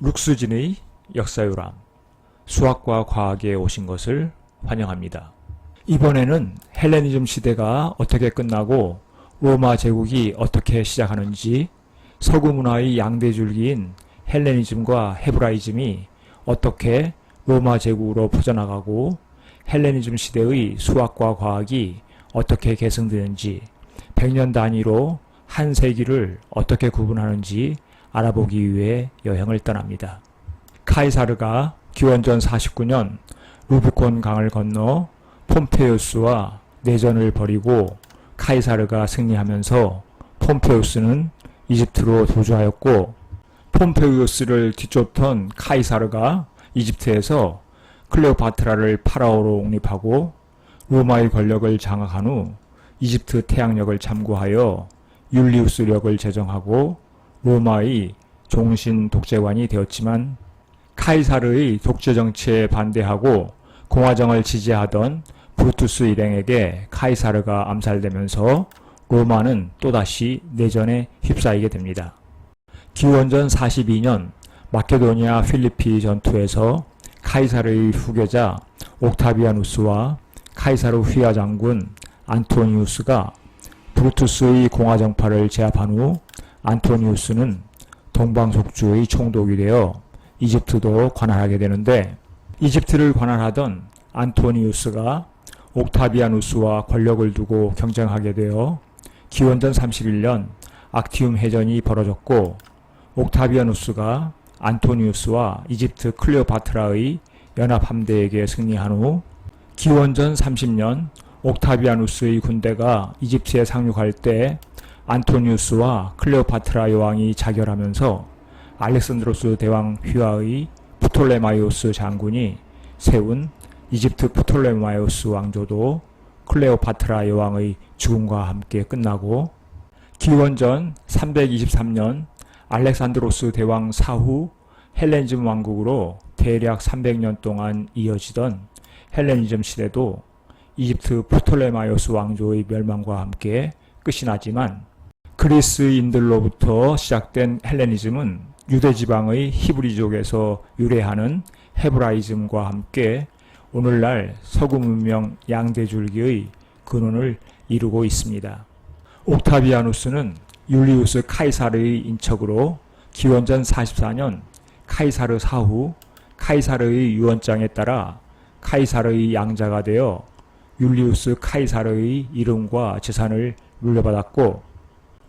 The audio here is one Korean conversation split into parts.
룩스진의 역사유람 수학과 과학에 오신 것을 환영합니다. 이번에는 헬레니즘 시대가 어떻게 끝나고 로마 제국이 어떻게 시작하는지 서구 문화의 양대 줄기인 헬레니즘과 헤브라이즘이 어떻게 로마 제국으로 퍼져나가고 헬레니즘 시대의 수학과 과학이 어떻게 계승되는지 100년 단위로 한 세기를 어떻게 구분하는지 알아보기 위해 여행을 떠납니다. 카이사르가 기원전 49년 루비콘 강을 건너 폼페우스와 내전을 벌이고 카이사르가 승리하면서 폼페우스는 이집트로 도주하였고 폼페우스를 뒤쫓던 카이사르가 이집트에서 클레오파트라를 파라오로 옹립하고 로마의 권력을 장악한 후 이집트 태양력을 참고하여 율리우스력을 제정하고 로마의 종신 독재관이 되었지만 카이사르의 독재 정치에 반대하고 공화정을 지지하던 브루투스 일행에게 카이사르가 암살되면서 로마는 또다시 내전에 휩싸이게 됩니다. 기원전 42년 마케도니아 필리피 전투에서 카이사르의 후계자 옥타비아누스와 카이사르 휘하 장군 안토니우스가 브루투스의 공화정파를 제압한 후 안토니우스는 동방속주의 총독이 되어 이집트도 관할하게 되는데 이집트를 관할하던 안토니우스가 옥타비아누스와 권력을 두고 경쟁하게 되어 기원전 31년 악티움 해전이 벌어졌고 옥타비아누스가 안토니우스와 이집트 클레오파트라의 연합 함대에게 승리한 후 기원전 30년 옥타비아누스의 군대가 이집트에 상륙할 때 안토니우스와 클레오파트라 여왕이 자결하면서 알렉산드로스 대왕 휘하의 프톨레마이오스 장군이 세운 이집트 프톨레마이오스 왕조도 클레오파트라 여왕의 죽음과 함께 끝나고 기원전 323년 알렉산드로스 대왕 사후 헬레니즘 왕국으로 대략 300년 동안 이어지던 헬레니즘 시대도 이집트 프톨레마이오스 왕조의 멸망과 함께 끝이 나지만 그리스인들로부터 시작된 헬레니즘은 유대 지방의 히브리족에서 유래하는 헤브라이즘과 함께 오늘날 서구 문명 양대 줄기의 근원을 이루고 있습니다. 옥타비아누스는 율리우스 카이사르의 인척으로 기원전 44년 카이사르 사후 카이사르의 유언장에 따라 카이사르의 양자가 되어 율리우스 카이사르의 이름과 재산을 물려받았고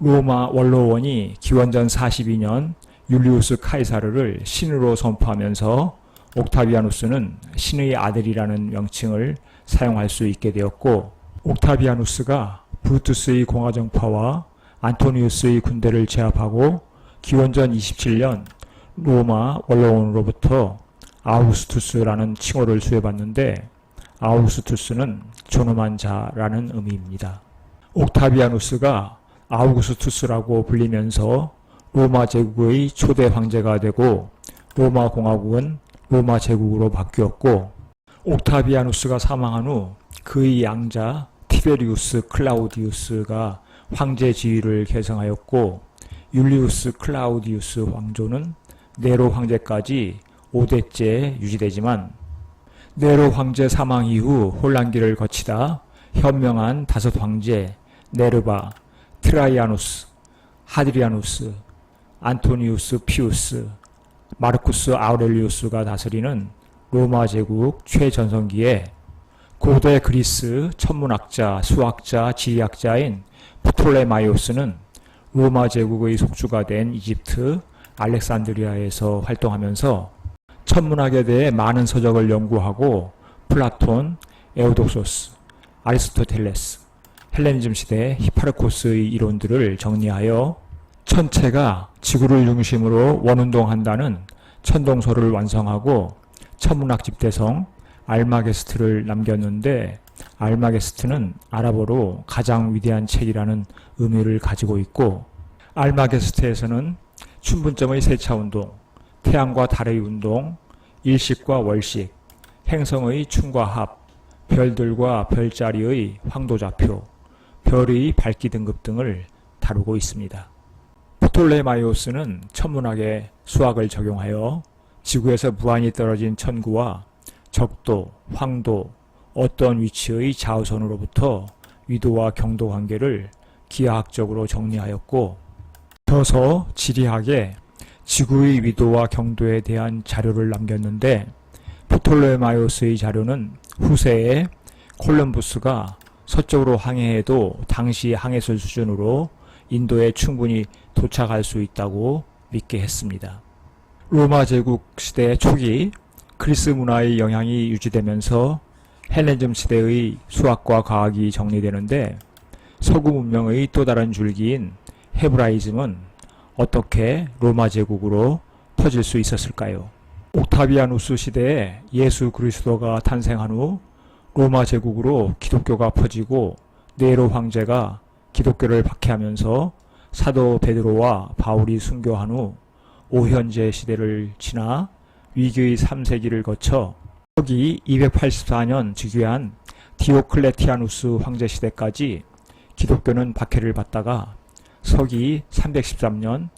로마 원로원이 기원전 42년 율리우스 카이사르를 신으로 선포하면서 옥타비아누스는 신의 아들이라는 명칭을 사용할 수 있게 되었고 옥타비아누스가 브루투스의 공화정파와 안토니우스의 군대를 제압하고 기원전 27년 로마 원로원으로부터 아우구스투스라는 칭호를 수여받는데 아우구스투스는 존엄한 자라는 의미입니다. 옥타비아누스가 아우구스투스라고 불리면서 로마 제국의 초대 황제가 되고 로마 공화국은 로마 제국으로 바뀌었고 옥타비아누스가 사망한 후 그의 양자 티베리우스 클라우디우스가 황제 지위를 계승하였고 율리우스 클라우디우스 왕조는 네로 황제까지 5대째 유지되지만 네로 황제 사망 이후 혼란기를 거치다 현명한 다섯 황제 네르바, 트라이아누스, 하드리아누스, 안토니우스 피우스, 마르쿠스 아우렐리우스가 다스리는 로마 제국 최전성기에 고대 그리스 천문학자, 수학자, 지리학자인 프톨레마이오스는 로마 제국의 속주가 된 이집트 알렉산드리아에서 활동하면서 천문학에 대해 많은 서적을 연구하고 플라톤, 에우독소스, 아리스토텔레스, 헬레니즘 시대 히파르코스의 이론들을 정리하여 천체가 지구를 중심으로 원운동한다는 천동설을 완성하고 천문학 집대성 알마게스트를 남겼는데 알마게스트는 아랍어로 가장 위대한 책이라는 의미를 가지고 있고 알마게스트에서는 춘분점의 세차 운동, 태양과 달의 운동, 일식과 월식, 행성의 춤과 합, 별들과 별자리의 황도좌표, 별의 밝기 등급 등을 다루고 있습니다. 프톨레마이오스는 천문학에 수학을 적용하여 지구에서 무한히 떨어진 천구와 적도, 황도, 어떤 위치의 자우선으로부터 위도와 경도 관계를 기하학적으로 정리하였고 더서 지리학에 지구의 위도와 경도에 대한 자료를 남겼는데 프톨레마이오스의 자료는 후세에 콜럼부스가 서쪽으로 항해해도 당시 항해술 수준으로 인도에 충분히 도착할 수 있다고 믿게 했습니다. 로마 제국 시대 초기 그리스 문화의 영향이 유지되면서 헬레니즘 시대의 수학과 과학이 정리되는데 서구 문명의 또 다른 줄기인 헤브라이즘은 어떻게 로마 제국으로 터질 수 있었을까요? 옥타비아누스 시대에 예수 그리스도가 탄생한 후 로마 제국으로 기독교가 퍼지고 네로 황제가 기독교를 박해하면서 사도 베드로와 바울이 순교한 후 오현제 시대를 지나 위기의 3세기를 거쳐 서기 284년 즉위한 디오클레티아누스 황제 시대까지 기독교는 박해를 받다가 서기 313년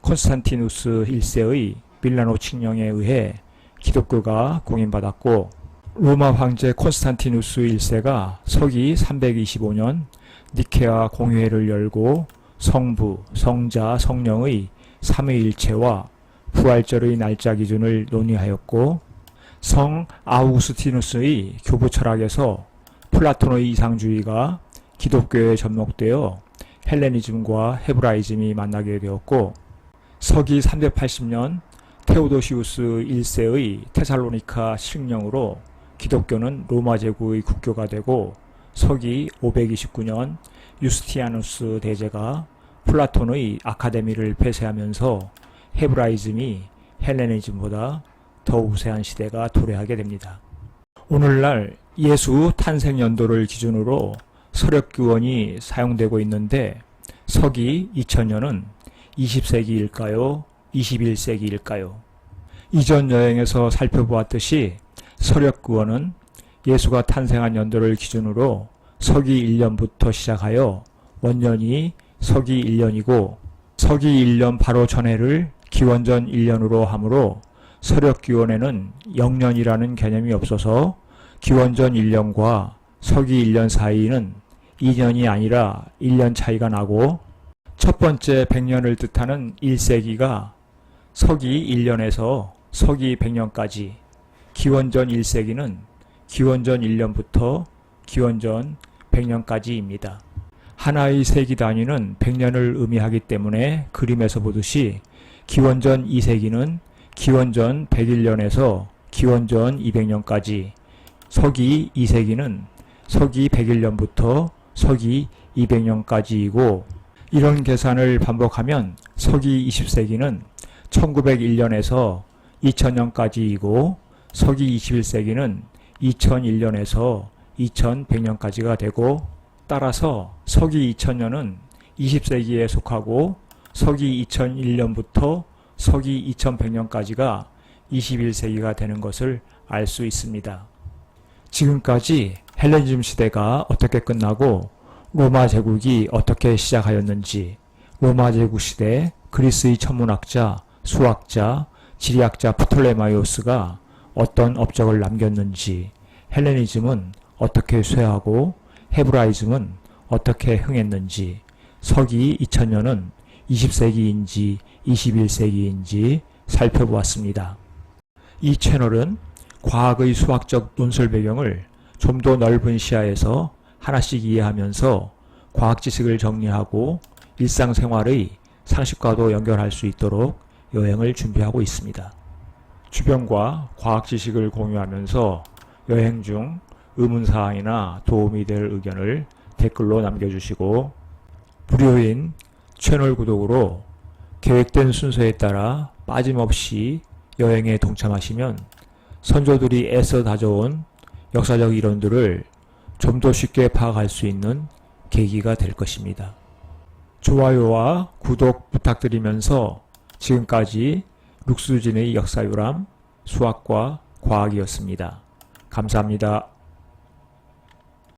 콘스탄티누스 1세의 밀라노 칙령에 의해 기독교가 공인받았고 로마 황제 콘스탄티누스 1세가 서기 325년 니케아 공회를 열고 성부, 성자, 성령의 삼위일체와 부활절의 날짜 기준을 논의하였고 성 아우구스티누스의 교부 철학에서 플라톤의 이상주의가 기독교에 접목되어 헬레니즘과 헤브라이즘이 만나게 되었고 서기 380년 테오도시우스 1세의 테살로니카 칙령으로 기독교는 로마 제국의 국교가 되고 서기 529년 유스티아누스 대제가 플라톤의 아카데미를 폐쇄하면서 헤브라이즘이 헬레니즘보다 더 우세한 시대가 도래하게 됩니다. 오늘날 예수 탄생 연도를 기준으로 서력규원이 사용되고 있는데 서기 2000년은 20세기일까요? 21세기일까요? 이전 여행에서 살펴보았듯이 서력구원은 예수가 탄생한 연도를 기준으로 서기 1년부터 시작하여 원년이 서기 1년이고 서기 1년 바로 전해를 기원전 1년으로 하므로 서력기원에는 영년이라는 개념이 없어서 기원전 1년과 서기 1년 사이는 2년이 아니라 1년 차이가 나고 첫 번째 100년을 뜻하는 1세기가 서기 1년에서 서기 100년까지 기원전 1세기는 기원전 1년부터 기원전 100년까지입니다. 하나의 세기 단위는 100년을 의미하기 때문에 그림에서 보듯이 기원전 2세기는 기원전 101년에서 기원전 200년까지 서기 2세기는 서기 101년부터 서기 200년까지이고 이런 계산을 반복하면 서기 20세기는 1901년에서 2000년까지이고 서기 21세기는 2001년에서 2100년까지가 되고 따라서 서기 2000년은 20세기에 속하고 서기 2001년부터 서기 2100년까지가 21세기가 되는 것을 알 수 있습니다. 지금까지 헬레니즘 시대가 어떻게 끝나고 로마 제국이 어떻게 시작하였는지 로마 제국 시대 그리스의 천문학자, 수학자, 지리학자 프톨레마이오스가 어떤 업적을 남겼는지 헬레니즘은 어떻게 쇠하고 헤브라이즘은 어떻게 흥했는지 서기 2000년은 20세기인지 21세기인지 살펴보았습니다. 이 채널은 과학의 수학적 논술 배경을 좀 더 넓은 시야에서 하나씩 이해하면서 과학 지식을 정리하고 일상생활의 상식과도 연결할 수 있도록 여행을 준비하고 있습니다. 주변과 과학 지식을 공유하면서 여행 중 의문사항이나 도움이 될 의견을 댓글로 남겨주시고 무료인 채널 구독으로 계획된 순서에 따라 빠짐없이 여행에 동참하시면 선조들이 애써 다져온 역사적 이론들을 좀 더 쉽게 파악할 수 있는 계기가 될 것입니다. 좋아요와 구독 부탁드리면서 지금까지 룩수진의 역사유람 수학과 과학이었습니다. 감사합니다.